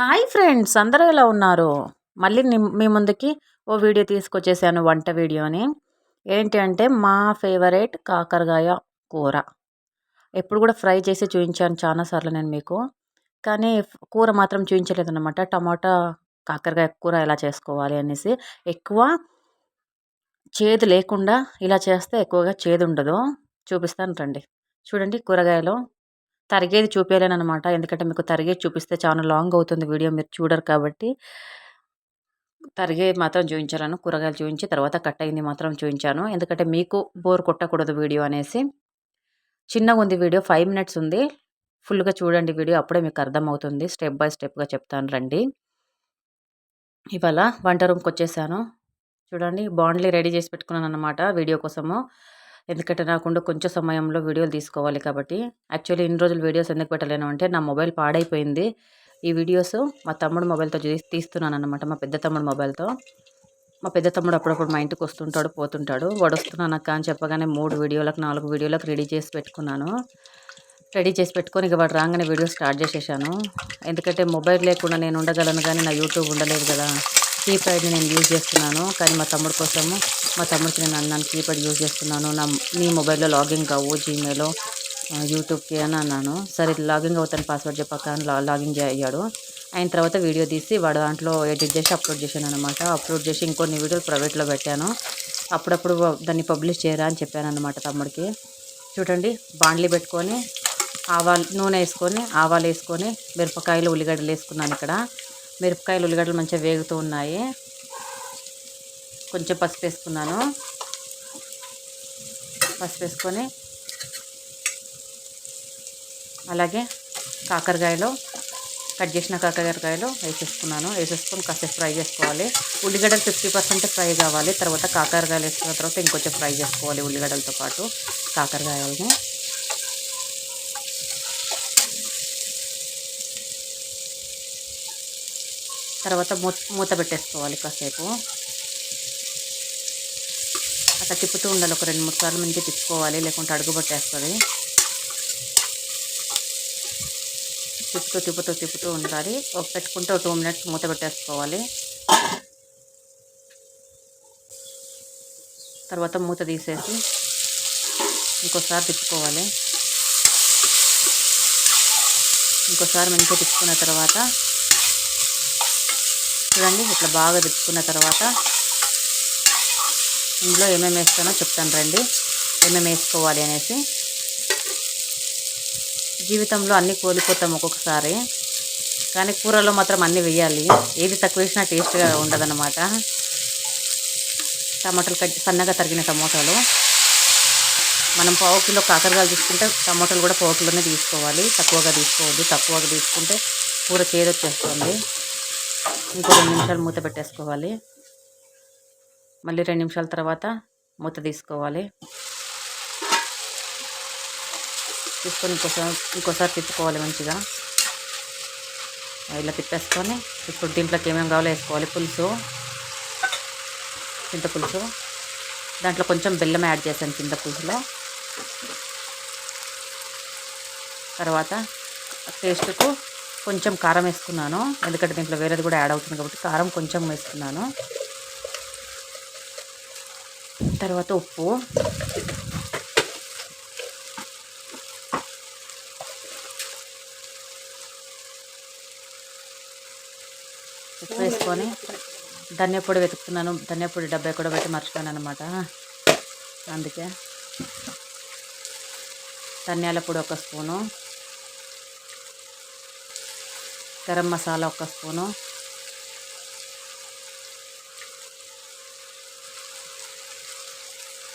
Hi friends అందరూ ఎలా ఉన్నారు? మళ్ళీ మీ ముందుకి ఓ వీడియో తీసుకొచ్చేసాను వంట వీడియోని. ఏంటి అంటే మా ఫేవరెట్ కాకరకాయ కూర. ఎప్పుడు కూడా ఫ్రై చేసి చూపించాను చాలాసార్లు నేను మీకు. కానీ కూర మాత్రం చూపించలేదు అనమాట టమాటా కాకరకాయ కూర ఎలా చేసుకోవాలి అనేసి. ఎక్కువ చేదు లేకుండా ఇలా చేస్తే ఎక్కువగా చేదు ఉండదు. చూపిస్తాను రండి. చూడండి కూరగాయలు తరిగేది చూపించలేను అనమాట ఎందుకంటే మీకు తరిగేది చూపిస్తే చాలా లాంగ్ అవుతుంది వీడియో మీరు చూడరు కాబట్టి. తరిగేది మాత్రం చూపించాలను కూరగాయలు చూపించి తర్వాత కట్ అయింది మాత్రం చూపించాను ఎందుకంటే మీకు బోర్ కొట్టకూడదు వీడియో అనేసి. చిన్నగా ఉంది వీడియో ఫైవ్ మినిట్స్ ఉంది. ఫుల్గా చూడండి వీడియో అప్పుడే మీకు అర్థమవుతుంది. స్టెప్ బై స్టెప్గా చెప్తాను రండి. ఇవాళ వంట రూమ్కి వచ్చేసాను. చూడండి బాండ్లీ రెడీ చేసి పెట్టుకున్నాను అనమాట వీడియో కోసము. ఎందుకంటే నాకుండా కొంచెం సమయంలో వీడియోలు తీసుకోవాలి కాబట్టి. యాక్చువల్లీ ఇన్ని రోజులు వీడియోస్ ఎందుకు పెట్టలేను అంటే నా మొబైల్ పాడైపోయింది. ఈ వీడియోస్ మా తమ్ముడు మొబైల్తో తీస్తున్నాను అనమాట మా పెద్ద తమ్ముడు మొబైల్తో. మా పెద్ద తమ్ముడు అప్పుడప్పుడు మా ఇంటికి వస్తుంటాడు పోతుంటాడు. వాడు వస్తున్నాను అక్క అని చెప్పగానే మూడు వీడియోలకు నాలుగు వీడియోలకు రెడీ చేసి పెట్టుకున్నాను. రెడీ చేసి పెట్టుకొని ఇక వాడు రాగానే వీడియో స్టార్ట్ చేసేసాను. ఎందుకంటే మొబైల్ లేకుండా నేను ఉండగలను కానీ నా యూట్యూబ్ ఉండలేదు కదా. కీప్యాడ్ని నేను యూజ్ చేస్తున్నాను. కానీ మా తమ్ముడు కోసము మా తమ్ముడికి నేను అన్నాను కీప్యాడ్ యూజ్ చేస్తున్నాను నా నీ మొబైల్లో లాగిన్ కావు జీమెయిల్ యూట్యూబ్కి అని అన్నాను. సరే లాగిన్ అవుతాను పాస్వర్డ్ చెప్పాక లా- లాగిన్ అయ్యాడు. అయిన తర్వాత వీడియో తీసి వాడు దాంట్లో ఎడిట్ చేసి అప్లోడ్ చేశాను అనమాట అప్లోడ్ చేసి ఇంకొన్ని వీడియోలు ప్రైవేట్లో పెట్టాను. అప్పుడప్పుడు దాన్ని పబ్లిష్ చేయరా అని చెప్పాను అనమాట తమ్ముడికి. చూడండి బాండ్లీ పెట్టుకొని ఆవాలు నూనె వేసుకొని ఆవాలు వేసుకొని మిరపకాయలు ఉల్లిగడ్డలు వేసుకున్నాను ఇక్కడ. మిరపకాయలు ఉల్లిగడ్డలు మంచిగా వేగుతూ ఉన్నాయి. కొంచెం పసుపు వేసుకున్నాను పసుపు వేసుకొని అలాగే కాకరకాయలు కట్ చేసిన కాకరకాయలు వేసేసుకున్నాను. వేసేసుకొని కాసేపు ఫ్రై చేసుకోవాలి. ఉల్లిగడ్డలు ఫిఫ్టీ పర్సెంట్ ఫ్రై కావాలి. తర్వాత కాకరకాయలు వేసుకున్న తర్వాత ఇంకొంచెం ఫ్రై చేసుకోవాలి ఉల్లిగడ్డలతో పాటు కాకరకాయలని. తర్వాత మూత మూత పెట్టేసుకోవాలి కాసేపు. అట్లా తిప్పుతూ ఉండాలి. ఒక రెండు మూడు సార్లు మంచిగా తిప్పుకోవాలి. లేకుంటే అడుగు పట్టేస్తుంది. తిప్పుతూ తిప్పుతూ తిప్పుతూ ఉండాలి. ఒక పెట్టుకుంటే ఒక టూ మినిట్స్ మూత పెట్టేసుకోవాలి. తర్వాత మూత తీసేసి ఇంకోసారి తిప్పుకోవాలి. ఇంకోసారి మంచిగా తిప్పుకున్న తర్వాత చూడండి ఇట్లా బాగా తిప్పుకున్న తర్వాత ఇందులో ఏమేమి వేస్తానో చెప్తాను రండి. ఏమేమి వేసుకోవాలి అనేసి. జీవితంలో అన్నీ కోల్పోతాం ఒక్కొక్కసారి. కానీ కూరలో మాత్రం అన్నీ వేయాలి. ఏది తక్కువ వేసినా టేస్ట్గా ఉండదన్నమాట. టమాటాలు కట్ సన్నగా తరిగిన టమాటాలు. మనం పావు కిలో కాకరకాయలు తీసుకుంటే టమాటాలు కూడా పావు కిలోనే తీసుకోవాలి. తక్కువగా తీసుకోవద్దు. తక్కువగా తీసుకుంటే కూర చేదొచ్చేస్తుంది. ఇంకో రెండు నిమిషాలు మూత పెట్టేసుకోవాలి. మళ్ళీ రెండు నిమిషాల తర్వాత మూత తీసుకోవాలి. తీసుకొని ఇంకోసారి ఇంకోసారి తిప్పుకోవాలి మంచిగా. ఇలా తిప్పేసుకొని ఇప్పుడు దీంట్లోకి ఏమేమి కావాలో వేసుకోవాలి. పులుసు చింతపులుసు. దాంట్లో కొంచెం బెల్లం యాడ్ చేశాను చింతపులుసులో. తర్వాత టేస్ట్కు కొంచెం కారం వేసుకున్నాను. ఎందుకంటే దీంట్లో వేరేది కూడా యాడ్ అవుతుంది కాబట్టి కారం కొంచెం వేసుకున్నాను. తర్వాత ఉప్పు. ఉప్పు వేసుకొని ధనియా పొడి వెతుకుతున్నాను. ధనియా పొడి డబ్బా కూడా పెట్టి మర్చిపోయాను అనమాట అందుకే ధనియాల పొడి ఒక స్పూను. గరం మసాలా ఒక స్పూను.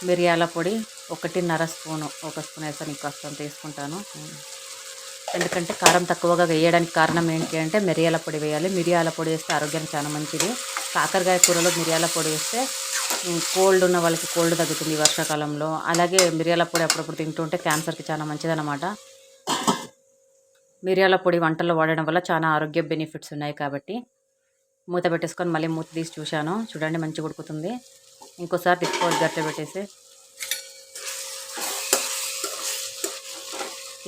మిరియాల పొడి ఒకటిన్నర స్పూను ఒక స్పూన్ వేసాను ఇంకొస్తాను తీసుకుంటాను. ఎందుకంటే కారం తక్కువగా వేయడానికి కారణం ఏంటి అంటే మిరియాల పొడి వేయాలి. మిరియాల పొడి వేస్తే ఆరోగ్యానికి చాలా మంచిది. కాకరకాయ కూరలో మిరియాల పొడి వేస్తే కోల్డ్ ఉన్న వాళ్ళకి కోల్డ్ తగ్గుతుంది ఈ వర్షాకాలంలో. అలాగే మిరియాల పొడి అప్పుడప్పుడు తింటుంటే క్యాన్సర్కి చాలా మంచిదన్నమాట. మిరియాల పొడి వంటల్లో వాడడం వల్ల చాలా ఆరోగ్య బెనిఫిట్స్ ఉన్నాయి కాబట్టి మూత పెట్టేసుకొని మళ్ళీ మూత తీసి చూశాను. చూడండి మంచిగా ఉడుకుతుంది. ఇంకోసారి తిప్పుకోవాలి గట్ట పెట్టేసి.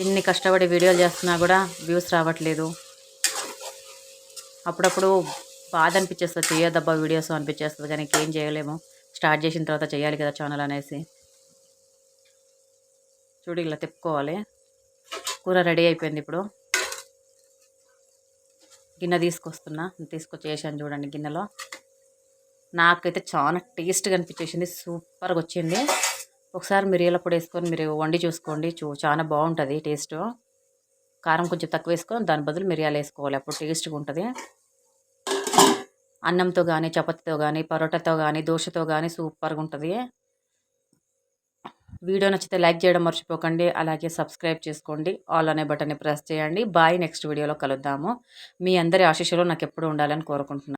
ఇన్ని కష్టపడి వీడియోలు చేస్తున్నా కూడా వ్యూస్ రావట్లేదు. అప్పుడప్పుడు బాధ అనిపించేస్తుంది చేయొద్దబ్బా వీడియోస్ అనిపించేస్తుంది కానీ ఇంకేం చేయలేము. స్టార్ట్ చేసిన తర్వాత చేయాలి కదా ఛానల్ అనేసి. చూడు ఇలా తిప్పుకోవాలి. కూర రెడీ అయిపోయింది ఇప్పుడు. గిన్నె తీసుకొస్తున్నా తీసుకొచ్చి వేసాను చూడండి గిన్నెలో. నాకైతే చాలా టేస్ట్గా అనిపించేసింది. సూపర్గా వచ్చింది. ఒకసారి మిరియాల పొడి వేసుకొని మీరు వండి చూసుకోండి. చూ చాలా బాగుంటుంది టేస్ట్. కారం కొంచెం తక్కువ వేసుకొని దాని బదులు మిరియాలు వేసుకోవాలి. అప్పుడు టేస్ట్గా ఉంటుంది. అన్నంతో కానీ చపాతీతో కానీ పరోటాతో కానీ దోశతో కానీ సూపర్గా ఉంటుంది. వీడియో నచ్చితే లైక్ చేయడం మర్చిపోకండి. అలాగే సబ్స్క్రైబ్ చేసుకోండి. ఆల్ అనే బటన్ని ప్రెస్ చేయండి. బాయ్ నెక్స్ట్ వీడియోలో కలుద్దాము. మీ అందరి ఆశీస్సులు నాకు ఎప్పుడు ఉండాలని కోరుకుంటున్నాను